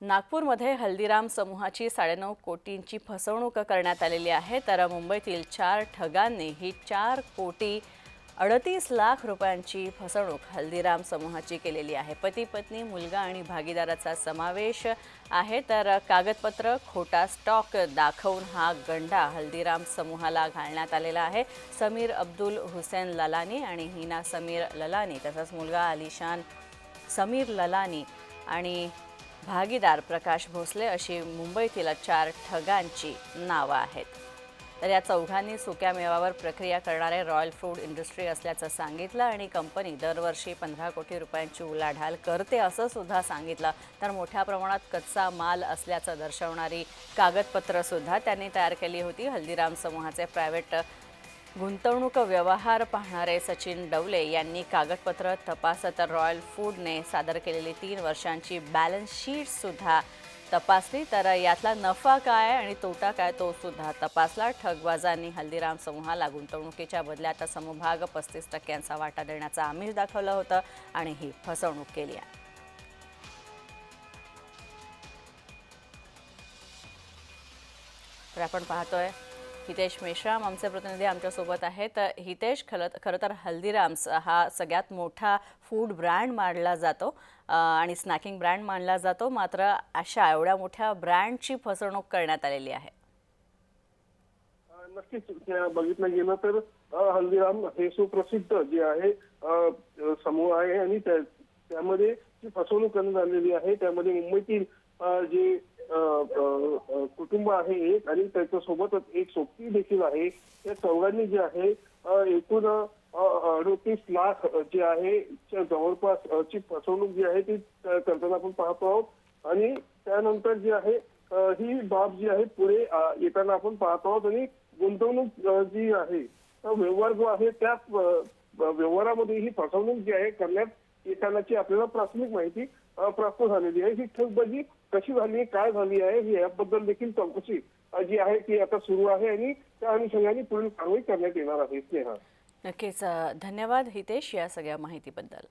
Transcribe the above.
नागपूरमध्ये हल्दीराम समूहाची साडेनऊ कोटींची फसवणूक करण्यात आलेली आहे. तर मुंबईतील चार ठगांनी ही चार कोटी अडतीस लाख रुपयांची फसवणूक हल्दीराम समूहाची केलेली आहे. पती पत्नी मुलगा आणि भागीदाराचा समावेश आहे. तर कागदपत्र खोटा स्टॉक दाखवून हा गंडा हल्दीराम समूहाला घालण्यात आलेला आहे. समीर अब्दुल हुसेन ललानी आणि हिना समीर ललानी तसंच मुलगा आलिशान समीर ललानी आणि भागीदार प्रकाश भोसले अशी मुंबईतील चार ठगांची नावं आहेत. तर या चौघांनी सुक्या मेवावर प्रक्रिया करणारे रॉयल फूड इंडस्ट्री असल्याचं सांगितलं आणि कंपनी दरवर्षी पंधरा कोटी रुपयांची उलाढाल करते असं सुद्धा सांगितलं. तर मोठ्या प्रमाणात कच्चा माल असल्याचं दर्शवणारी कागदपत्रंसुद्धा त्यांनी तयार केली होती. हल्दीराम समूहाचे प्रायव्हेट गुंतवणूक व्यवहार पाहणारे सचिन डवले यांनी कागदपत्र तपासत रॉयल फूडने सादर केलेली तीन वर्षांची बॅलन्स शीटसुद्धा तपासली. तर यातला नफा काय आणि तोटा काय तो सुद्धा तपासला. ठगबाजांनी हल्दीराम समूहाला गुंतवणुकीच्या बदल्यात समभाग पस्तीस टक्क्यांचा वाटा देण्याचं आमिष दाखवलं होतं आणि ही फसवणूक केली आहे. तर आपण पाहतोय हितेश मेश्राम आमचे प्रतिनिधी आमच्यासोबत आहेत. हितेश खरं खरं तर हल्दीराम्स हा सगळ्यात मोठा फूड ब्रँड मानला जातो आणि स्नॅकिंग ब्रँड मानला जातो. मात्र अशा एवढ्या मोठ्या ब्रँडची फसवणूक करण्यात आलेली आहे. नक्कीच बघितलं गेलं तर हल्दीराम हे सुप्रसिद्ध जे आहे समूह आहे आणि त्यामध्ये जी फसवणूक करण्यात आलेली आहे त्यामध्ये मुंबईतील जे कुटुंब आहे एक आणि त्याच्यासोबतच एक सोबती देखील आहे. त्या चौघांनी जे आहे एकूण अडतीस लाख जे आहे च्या जवळपास ची फसवणूक जी आहे ती करताना आपण पाहतो आहोत. आणि त्यानंतर जी आहे ही बाब जी आहे पुढे येताना आपण पाहतो आहोत. आणि गुंतवणूक जी आहे व्यवहार जो आहे त्या व्यवहारामध्ये ही फसवणूक जी आहे करण्यात येतानाची आपल्याला प्राथमिक माहिती प्राप्त झालेली आहे. ही ठगबाजी कशी झाली काय झाली आहे ही याबद्दल देखील चौकशी जी आहे ती आता सुरू आहे आणि त्या अनुषंगाने पुढील कारवाई करण्यात येणार आहे. स्नेहा. नक्कीच धन्यवाद हितेश या सगळ्या माहितीबद्दल.